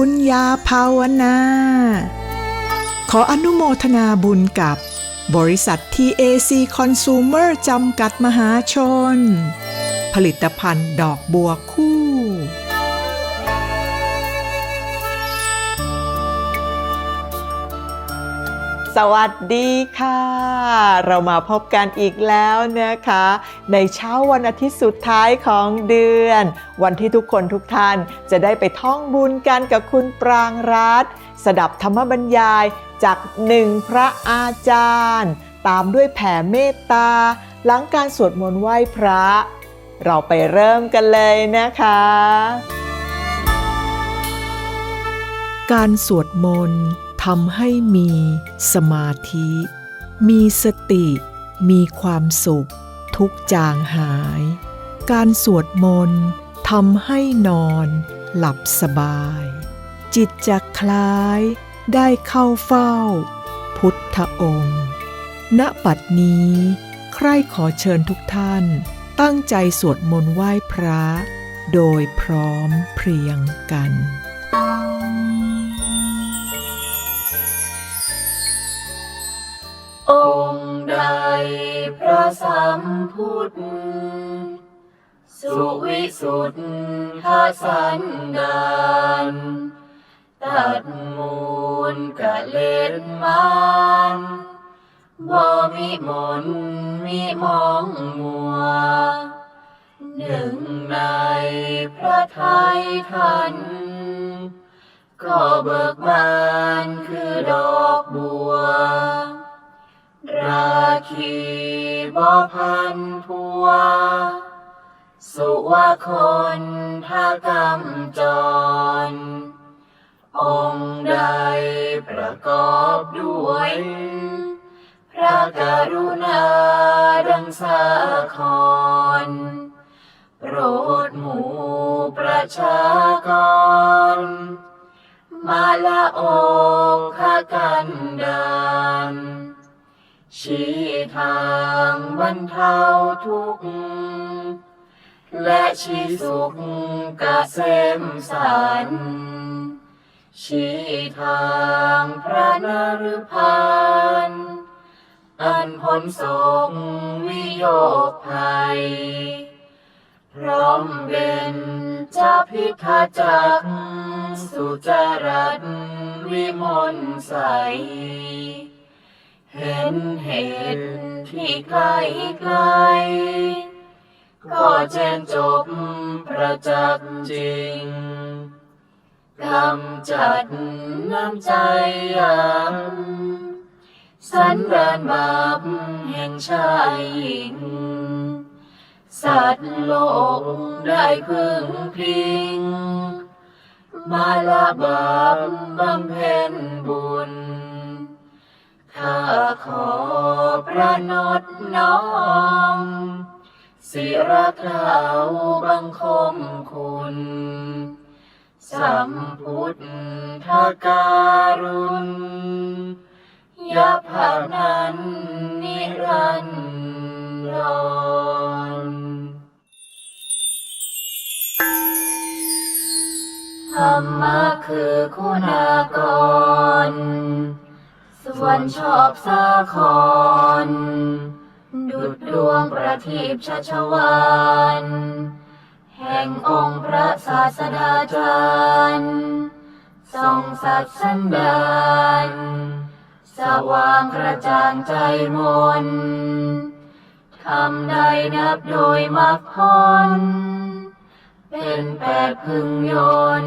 บุญญาภาวนา ขออนุโมทนาบุญกับบริษัท TAC Consumer จำกัดมหาชน ผลิตภัณฑ์ดอกบัวคู่ สวัสดีค่ะ เรามาพบกันอีกแล้วนะคะ ในเช้าวันอาทิตย์สุดท้ายของเดือน วันที่ทุกคนทุกท่านจะได้ไปท่องบุญกันกับคุณปรางรัตน์สดับธรรมบรรยายจากหนึ่งพระอาจารย์ ตามด้วยแผ่เมตตา หลังการสวดมนต์ไหว้พระ เราไปเริ่มกันเลยนะคะ การสวดมนต์ำให้มีสมาธิ มีสติ มีความสุข ทุกจางหาย การสวดมนต์ทำให้นอนหลับสบาย จิตจะคล้ายได้เข้าเฝ้า พุทธองค์ ณปัดนี้ ใครขอเชิญทุกท่าน ตั้งใจสวดมนต์ไหว้พระ โดยพร้อมเพรียงกัน สุทธาสันดานตัดมูลกะเล็ดมันบ่มีมนมีมองมัว หนึ่งในพระไทยท่านก็เบิกบานคือดอกบัว ราคีบ่พันพัว สุวาคนทากรรมจร องค์ใดประกอบด้วย พระกรุณาดังสาคร โปรดหมู่ประชากร มาละอกขกันดานชี้ทางบรรเทาทุกข์ และชี้สุขกะเสมสัน ชี้ทางพระนรพันอันพ้นโศกวิโยคภัย พร้อมเป็นจะพิทาจักสุจรัตวิมลใส เห็นเหตุที่ไกลไกล ก็แจ้งจบประจักษ์จริงกำจัดน้ำใจยังสันดานบาปแห่งชายหญิง สัตว์โลกได้พึ่งพิง มาละบาปบำเพ็ญบุญข้าขอประนดน้อม ศิระกล่าวบังคมคุณ สัมพุทธการุณยาภาพนั้นนิรันดรธรรมะคือคุณากร ส่วนชอบสาคร ดุดดวงประทีปชัชวานแห่งองค์พระศาสดาจารย์ทรงสัตย์สันดานสว่างกระจ่างใจมนทำใดนับโดยมรรคผลเป็นแปดพึงยน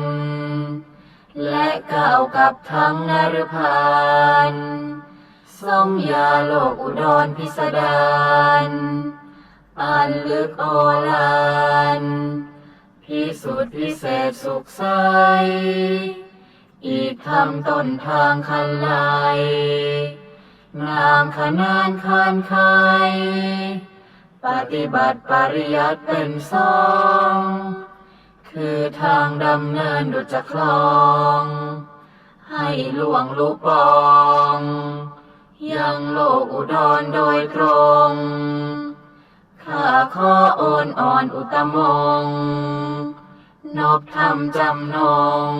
และเก้ากับทั้งนรพาน ทรงยาโลกอุดรพิสดารอันลึกโอฬารพิสุทธิพิเศษสุขใส อีกคำต้นทางคันไลงามขนานคานไขปฏิบัติปริยัติเป็นสอง คือทางดำเนินดุจคลอง ให้ล่วงลุปอง ยังโลกอุดรโดยตรง ข้าขอโอนอ่อนอุตมงนบธรรมจำนง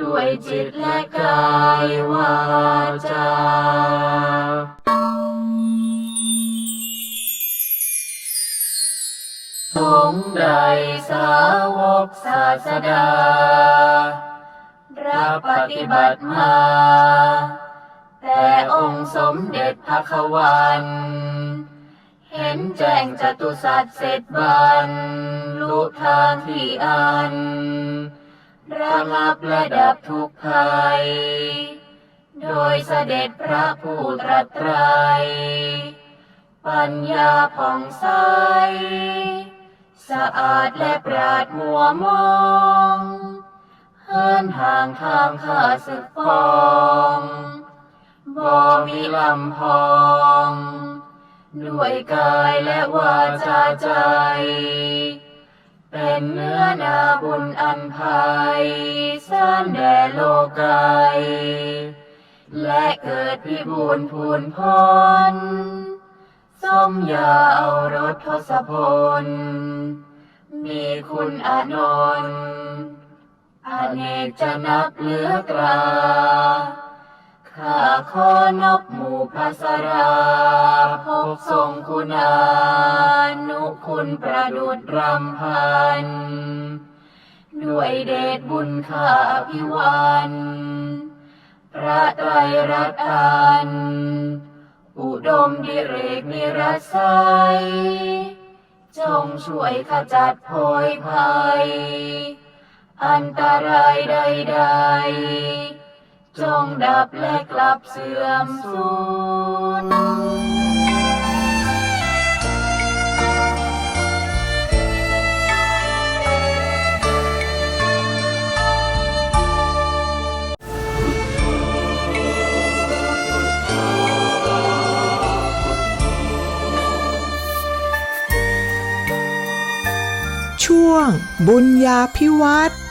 ด้วยจิตและกายวาจาสงใดสาวกศาสดา รับปฏิบัติมา แต่องค์สมเด็จพระขวัน เห็นแจ้งจตุสัตว์เสร็จบันลุทางที่อัน ระงับและดับทุกภัย โดยเสด็จพระผู้ตรัสไตร ปัญญาผ่องใส สะอาดและปราดมัวมองเฮินห่างทางข้าศึกปอง บ่มีลำพอง ด้วยกายและวาจาใจ เป็นเนื้อนาบุญอันภัยสร้างแด่โลกายและเกิดพิบูรณ์พูนพรสมยาเอารถทศพล มีคุณอานนท์อเนกจะนับเหลือตรา ข้าขอนบหมู่พระสราพบทรงคุณานุคุณประดุจรำพัน ด้วยเดชบุญข้าอภิวันพระไตรรัตน์อันอุดมดิเรกนิรสัยจงช่วยขจัดโพยภัย อันตรายใด ๆ จงดับและกลับเสื่อมสูญช่วงบุญญาพิวัตร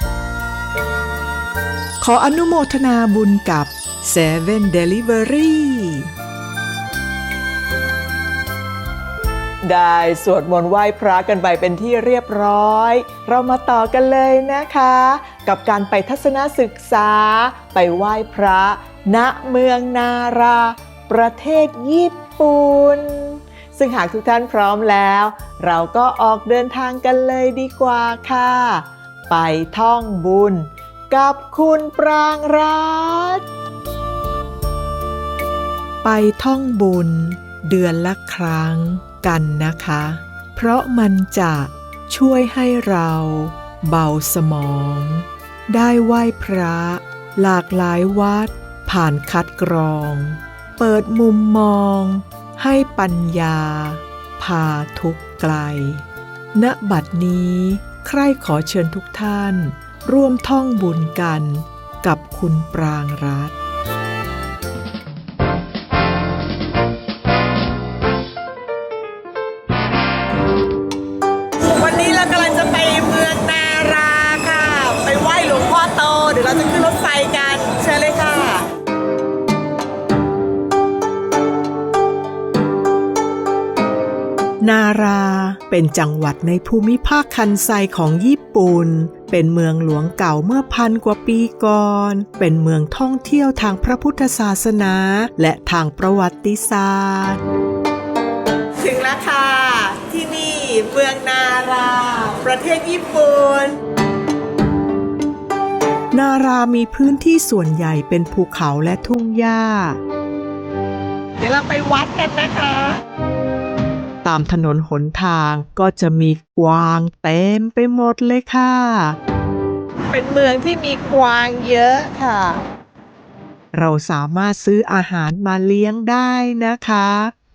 ขออนุโมทนาบุญกับ7 Delivery ได้สวดมนต์ไหว้พระกันไปเป็นที่เรียบร้อย เรามาต่อกันเลยนะคะ กับการไปทัศนศึกษา ไปไหว้พระ ณเมืองนารา ประเทศญี่ปุ่นซึ่งหากทุกท่านพร้อมแล้ว เราก็ออกเดินทางกันเลยดีกว่าค่ะ ไปท่องบุญ กับคุณปรางรัตน์ไปท่องบุญเดือนละครั้งกันนะคะ เพราะมันจะช่วยให้เราเบาสมอง ได้ไหว้พระหลากหลายวัดผ่านคัดกรอง เปิดมุมมอง ให้ปัญญา พาทุกไกล ณ บัดนี้ ใครขอเชิญทุกท่าน ร่วมท่องบุญกันกับคุณปรางรัตน์วันนี้เรากำลังจะไปเมืองนาราค่ะ ไปไหว้หลวงพ่อโต เดี๋ยวเราจะขึ้นรถไฟกัน เชิญเลยค่ะ นาราเป็นจังหวัดในภูมิภาคคันไซของญี่ปุ่น เป็นเมืองหลวงเก่าเมื่อพันกว่าปีก่อน เป็นเมืองท่องเที่ยวทางพระพุทธศาสนา และทางประวัติศาสตร์ ถึงแล้วค่ะ ที่นี่เมืองนารา ประเทศญี่ปุ่นนารามีพื้นที่ส่วนใหญ่เป็นภูเขาและทุ่งหญ้า เดี๋ยวเราไปวัดกันนะคะ ตามถนนหนทางก็จะมีกวางเต็มไปหมดเลยค่ะ เป็นเมืองที่มีกวางเยอะค่ะ เราสามารถซื้ออาหารมาเลี้ยงได้นะคะ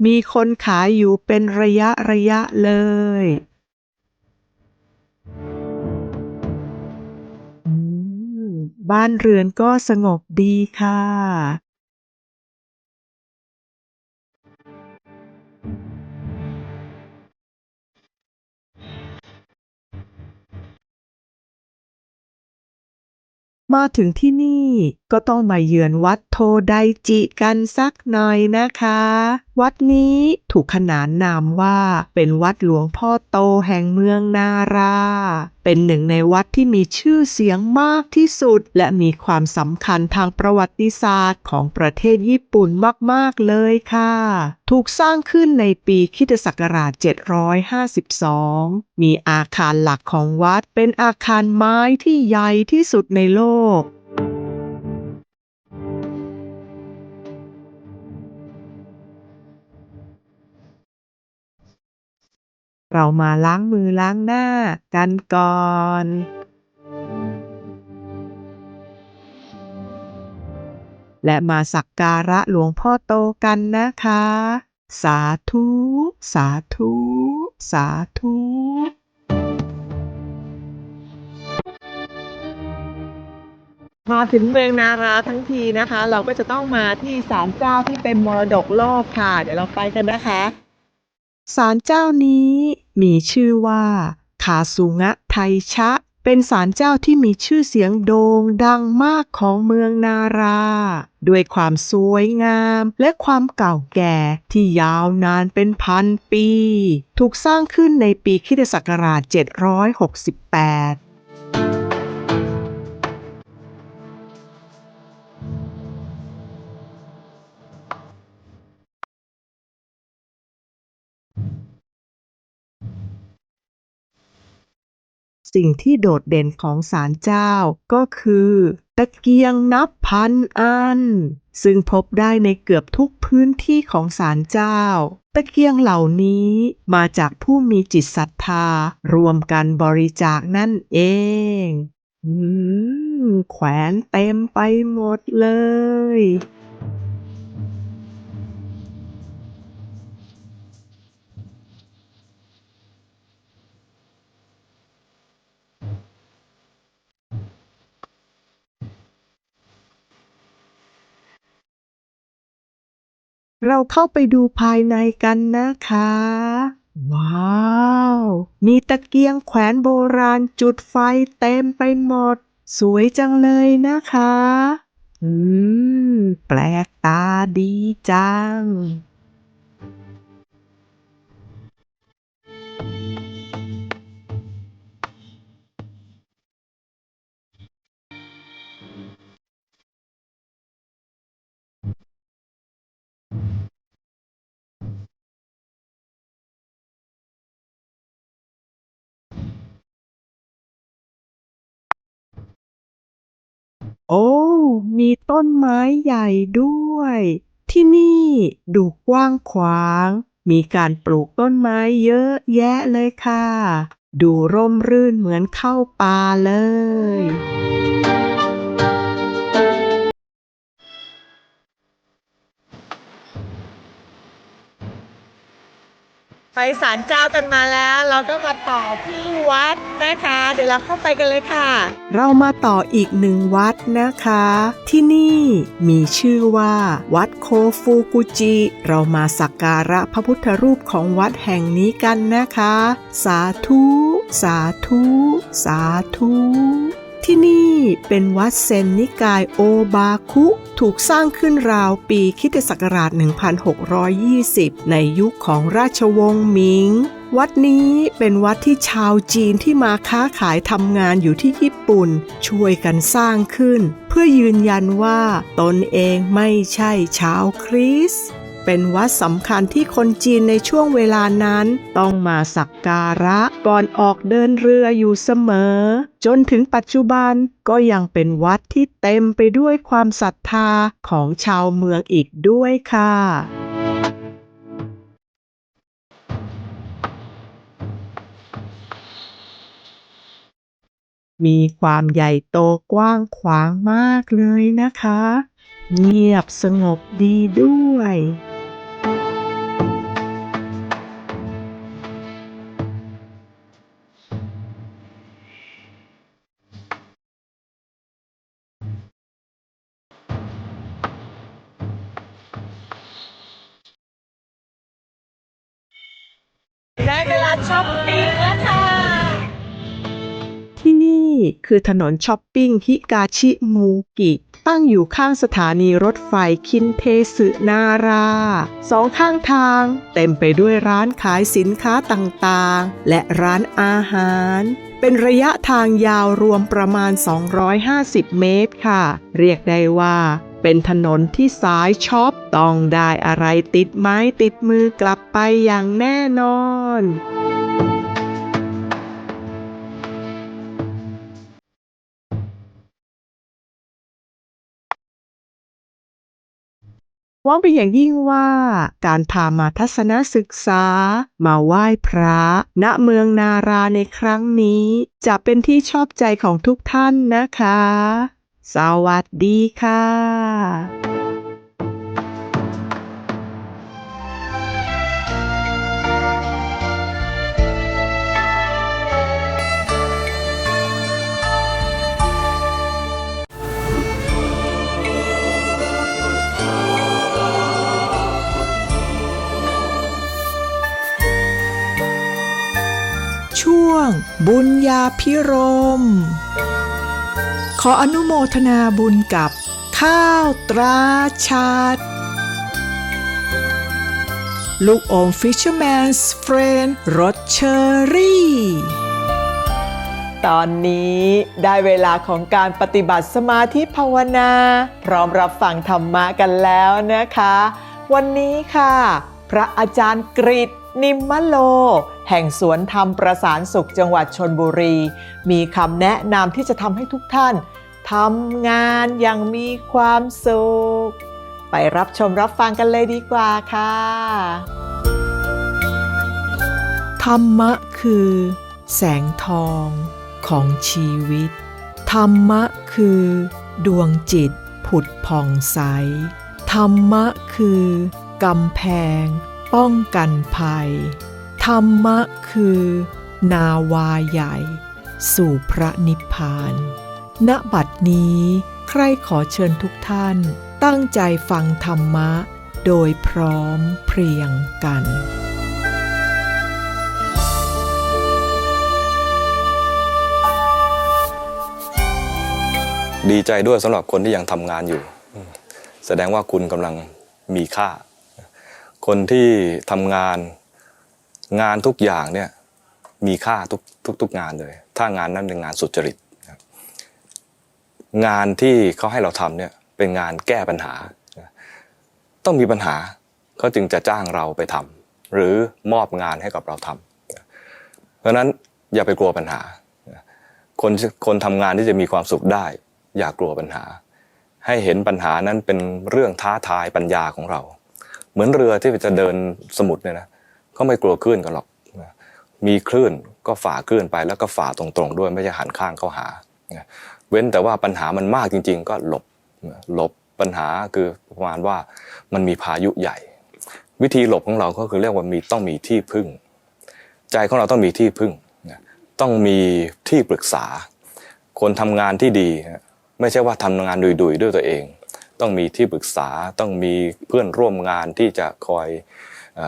มีคนขายอยู่เป็นระยะระยะเลยอืมบ้านเรือนก็สงบดีค่ะ มาถึงที่นี่ก็ต้องมาเยือนวัดโทไดจิกันสักหน่อยนะคะ วัดนี้ถูกขนานนามว่าเป็นวัดหลวงพ่อโตแห่งเมืองนารา เป็นหนึ่งในวัดที่มีชื่อเสียงมากที่สุด และมีความสำคัญทางประวัติศาสตร์ของประเทศญี่ปุ่นมาก ๆ เลยค่ะ ถูกสร้างขึ้นในปีคิตศักราช 752 มีอาคารหลักของวัดเป็นอาคารไม้ที่ใหญ่ที่สุดในโลก เรามาล้างมือล้างหน้ากันก่อน และมาสักการะหลวงพ่อโตกันนะคะ สาธุ สาธุ สาธุมาถึงเมืองนาราทั้งทีนะคะ เราก็จะต้องมาที่ศาลเจ้าที่เป็นมรดกโลกค่ะ เดี๋ยวเราไปกันนะคะ ศาลเจ้านี้มีชื่อว่าคาสุงะไทชะ เป็นศาลเจ้าที่มีชื่อเสียงโด่งดังมากของเมืองนารา ด้วยความสวยงามและความเก่าแก่ที่ยาวนานเป็นพันปี ถูกสร้างขึ้นในปีคิศักราช 768 สิ่งที่โดดเด่นของศาลเจ้าก็คือ ตะเกียงนับพันอัน ซึ่งพบได้ในเกือบทุกพื้นที่ของศาลเจ้า ตะเกียงเหล่านี้มาจากผู้มีจิตศรัทธารวมกันบริจาคนั่นเองอืมแขวนเต็มไปหมดเลย เราเข้าไปดูภายในกันนะคะ ว้าว มีตะเกียงแขวนโบราณจุดไฟเต็มไปหมด สวยจังเลยนะคะ อืม แปลกตาดีจัง โอ้ มีต้นไม้ใหญ่ด้วย ที่นี่ดูกว้างขวาง มีการปลูกต้นไม้เยอะแยะเลยค่ะ ดูร่มรื่นเหมือนเข้าป่าเลย ไปศาลเจ้ากันมาแล้ว เราก็มาต่อที่วัดนะคะ เดี๋ยวเราเข้าไปกันเลยค่ะ เรามาต่ออีกหนึ่งวัดนะคะ ที่นี่มีชื่อว่า วัดโคฟูกุจิ เรามาสักการะพระพุทธรูปของวัดแห่งนี้กันนะคะ สาธุ สาธุ สาธุ ที่นี่เป็นวัดเซนนิกายโอบาคุ ถูกสร้างขึ้นราวปีคิตศักราช 1620 ในยุคของราชวงศ์หมิง วัดนี้เป็นวัดที่ชาวจีนที่มาค้าขายทำงานอยู่ที่ญี่ปุ่น ช่วยกันสร้างขึ้น เพื่อยืนยันว่าตนเองไม่ใช่ชาวคริสต์ เป็นวัดสำคัญที่คนจีนในช่วงเวลานั้น ต้องมาสักการะก่อนออกเดินเรืออยู่เสมอ จนถึงปัจจุบันก็ยังเป็นวัดที่เต็มไปด้วยความศรัทธาของชาวเมืองอีกด้วยค่ะมีความใหญ่โตกว้างขวางมากเลยนะคะ เงียบสงบดีด้วย ช้อปปิ้งแล้วค่ะ ที่นี่คือถนนช้อปปิ้งฮิกาชิมูกิ ตั้งอยู่ข้างสถานีรถไฟคินเทสึนารา สองข้างทางเต็มไปด้วยร้านขายสินค้าต่างๆ และร้านอาหารเป็นระยะทางยาวรวมประมาณ 250 เมตรค่ะ เรียกได้ว่า เป็นถนนที่สายช็อปต้องได้อะไรติดไม้ติดมือกลับไปอย่างแน่นอนวังเป็นอย่างยิ่งว่า การพามาทัศนศึกษา มาไหว้พระ ณเมืองนาราในครั้งนี้ จะเป็นที่ชอบใจของทุกท่านนะคะ สวัสดีค่ะช่วงบุญญาพิรม ขออนุโมทนาบุญกับ ข้าวตราชาดลูกอม Fisherman's Friend รสเชอรี่ ตอนนี้ได้เวลาของการปฏิบัติสมาธิภาวนา พร้อมรับฟังธรรมะกันแล้วนะคะ วันนี้ค่ะ พระอาจารย์กริตนิมมะโล แห่งสวนธรรมประสานสุขจังหวัดชนบุรี มีคำแนะนำที่จะทำให้ทุกท่านทำงานอย่างมีความสุข ไปรับชมรับฟังกันเลยดีกว่าค่ะ ธรรมะคือ แสงทองของชีวิต ธรรมะคือ ดวงจิตผุดผ่องใส ธรรมะคือกำแพง ป้องกันภัย ธรรมะคือ นาวาใหญ่ สู่พระนิพพาน ณ บัดนี้ ใครขอเชิญทุกท่านตั้งใจฟังธรรมะ โดยพร้อมเพรียงกันดีใจด้วยสำหรับคนที่ยังทำงานอยู่ แสดงว่าคุณกำลังมีค่า คนที่ทำงาน งานทุกอย่างเนี่ยมีค่าทุกทุกทุกงานเลย ถ้างานนั้นเป็นงานสุจริตงานที่เขาให้เราทำเนี่ยเป็นงานแก้ปัญหา ต้องมีปัญหาเขาจึงจะจ้างเราไปทำหรือมอบงานให้กับเราทำเพราะนั้นอย่าไปกลัวปัญหา คนคนทำงานที่จะมีความสุขได้ อย่ากลัวปัญหา ให้เห็นปัญหานั้นเป็นเรื่องท้าทายปัญญาของเรา เหมือนเรือที่จะเดินสมุทรเนี่ยนะ ก็ไม่กลัวคลื่นกันหรอก มีคลื่นก็ฝ่าคลื่นไปแล้วก็ฝ่าตรงๆ ด้วยไม่ใช่หันข้างเข้าหา เว้นแต่ว่าปัญหามันมากจริง ๆ ก็หลบหลบปัญหาคือประมาณว่ามันมีพายุใหญ่ วิธีหลบของเราก็คือเรียกว่ามีต้องมีที่พึ่ง ใจของเราต้องมีที่พึ่งต้องมีที่ปรึกษา คนทำงานที่ดี ไม่ใช่ว่าทำงานดุยๆด้วยตัวเอง ต้องมีที่ปรึกษาต้องมีเพื่อนร่วมงานที่จะคอยอ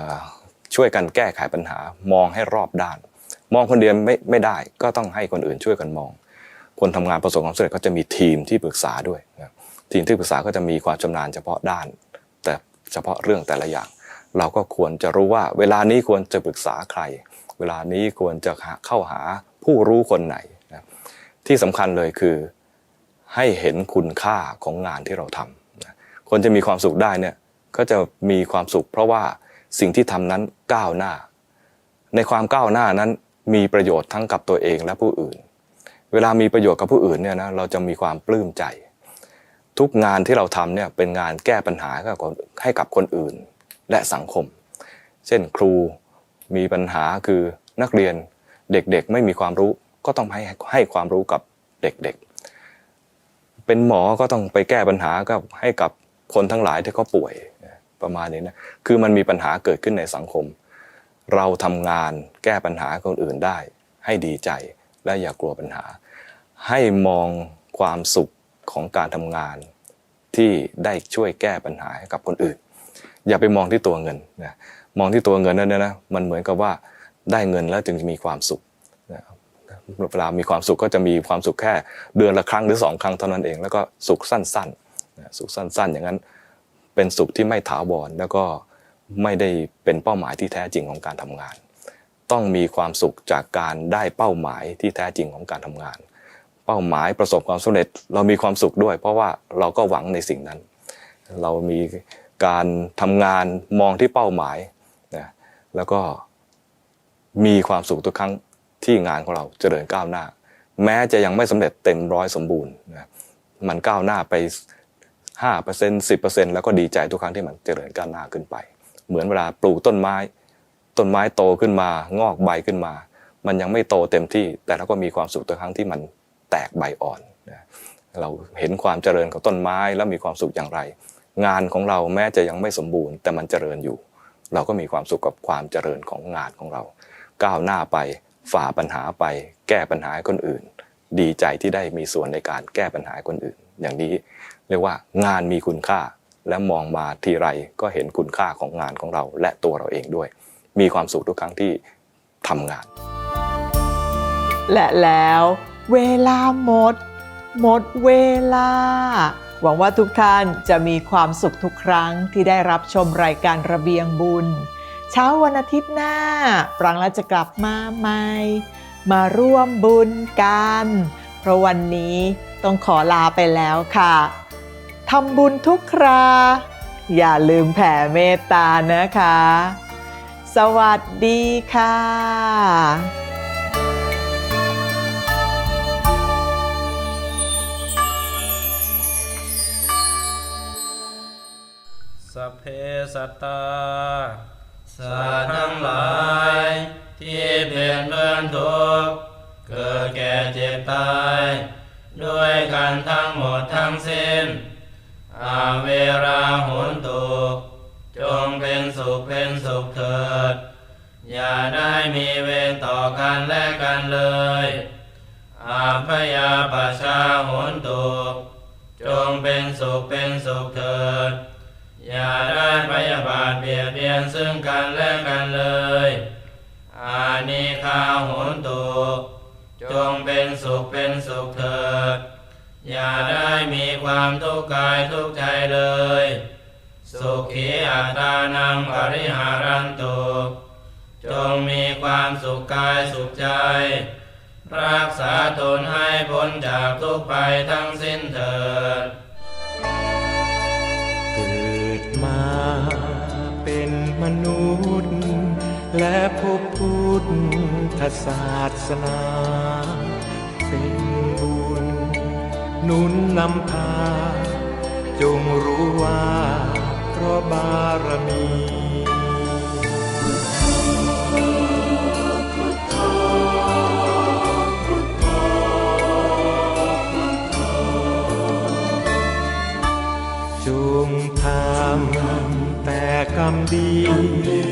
ช่วยกันแก้ไขปัญหามองให้รอบด้าน มองคนเดียวไม่ไม่ได้ ก็ต้องให้คนอื่นช่วยกันมอง คนทำงานประสบความสำเร็จก็จะมีทีมที่ปรึกษาด้วยนะทีมที่ปรึกษาก็จะมีความชำนาญเฉพาะด้าน แต่เฉพาะเรื่องแต่ละอย่าง เราก็ควรจะรู้ว่า เวลานี้ควรจะปรึกษาใคร เวลานี้ควรจะเข้าหาผู้รู้คนไหนที่สำคัญเลยคือให้เห็นคุณค่าของงานที่เราทำคนจะมีความสุขได้เนี่ยก็จะมีความสุข เพราะว่า สิ่งที่ทำนั้นก้าวหน้า ในความก้าวหน้านั้นมีประโยชน์ทั้งกับตัวเองและผู้อื่น เวลามีประโยชน์กับผู้อื่นเนี่ยนะเราจะมีความปลื้มใจ ทุกงานที่เราทำเนี่ยเป็นงานแก้ปัญหาให้กับคนให้กับคนอื่นและสังคม เช่นครูมีปัญหาคือนักเรียนเด็กๆ ไม่มีความรู้ก็ต้องให้ให้ความรู้กับเด็กๆ เป็นหมอก็ต้องไปแก้ปัญหากับให้กับคนทั้งหลายที่เขาป่วย ประมาณนี้นะคือมันมีปัญหาเกิดขึ้นในสังคม เราทำงานแก้ปัญหาคนอื่นได้ ให้ดีใจและอย่ากลัวปัญหา ให้มองความสุขของการทำงาน ที่ได้ช่วยแก้ปัญหาให้กับคนอื่น อย่าไปมองที่ตัวเงินนะมองที่ตัวเงินนั่นนะนะมันเหมือนกับว่าได้เงินแล้วจึงจะมีความสุขนะครับเวลามีความสุขก็จะมีความสุขแค่เดือนละครั้งหรือสองครั้งเท่านั้นเอง แล้วก็สุขสั้นๆนสุขสั้นๆ อย่างนั้น เป็นสุขที่ไม่ถาวรแล้วก็ไม่ได้เป็นเป้าหมายที่แท้จริงของการทำงาน ต้องมีความสุขจากการได้เป้าหมายที่แท้จริงของการทำงาน เป้าหมายประสบความสำเร็จเรามีความสุขด้วย เพราะว่าเราก็หวังในสิ่งนั้น เรามีการทำงานมองที่เป้าหมายนะแล้วก็มีความสุขทุกครั้งที่งานของเราเจริญก้าวหน้า แม้จะยังไม่สำเร็จเต็มร้อยสมบูรณ์นะมันก้าวหน้าไป 5% 10%แล้วก็ดีใจทุกครั้งที่มันเจริญก้าวหน้าขึ้นไป เหมือนเวลาปลูกต้นไม้ ต้นไม้โตขึ้นมางอกใบขึ้นมา มันยังไม่โตเต็มที่ แต่เราก็มีความสุขทุกครั้งที่มันแตกใบอ่อนเราเห็นความเจริญของต้นไม้แล้วมีความสุขอย่างไร งานของเราแม้จะยังไม่สมบูรณ์ แต่มันเจริญอยู่ เราก็มีความสุขกับความเจริญของงานของเรา ก้าวหน้าไปฝ่าปัญหาไป แก้ปัญหาคนอื่น ดีใจที่ได้มีส่วนในการแก้ปัญหาคนอื่น อย่างนี้ รียกว่างานมีคุณค่า และมองมาทีไรก็เห็นคุณค่าของงานของเรา และตัวเราเองด้วย มีความสุขทุกครั้งที่ทำงาน และแล้วเวลาหมด หมดเวลา หวังว่าทุกท่านจะมีความสุขทุกครั้งที่ได้รับชมรายการระเบียงบุญ เช้าวันอาทิตย์หน้า ปรังและจะกลับมาใหม่มาร่วมบุญกัน เพราะวันนี้ต้องขอลาไปแล้วค่ะ ทำบุญทุกครา อย่าลืมแผ่เมตตานะคะ สวัสดีค่ะสัพเพสัตตาสัตว์ทั้งหลายที่เป็นเพื่อนทุกข์เกิดแก่เจ็บตาย ด้วยกันทั้งหมดทั้งสิ้น อาเวราหุนตุจงเป็นสุขเป็นสุขเถิด อย่าได้มีเวรต่อกันและกันเลย อาพยาปชาหุนตุจงเป็นสุขเป็นสุขเถิด อย่าได้พยาบาทเบียดเบียนซึ่งกันและกันเลย อานิคาโหนตุจงเป็นสุขเป็นสุขเถิด อย่าได้มีความทุกข์กายทุกข์ใจเลย สุขีอัตานังปริหารันตุจงมีความสุขกายสุขใจ รักษาตนให้พ้นจากทุกไปทั้งสิ้นเถิด เกิดมาเป็นมนุษย์ และพบพุทธศาสนา หนุนนำพาจงรู้ว่าเพราะบารมีจงทำแต่กรรมดี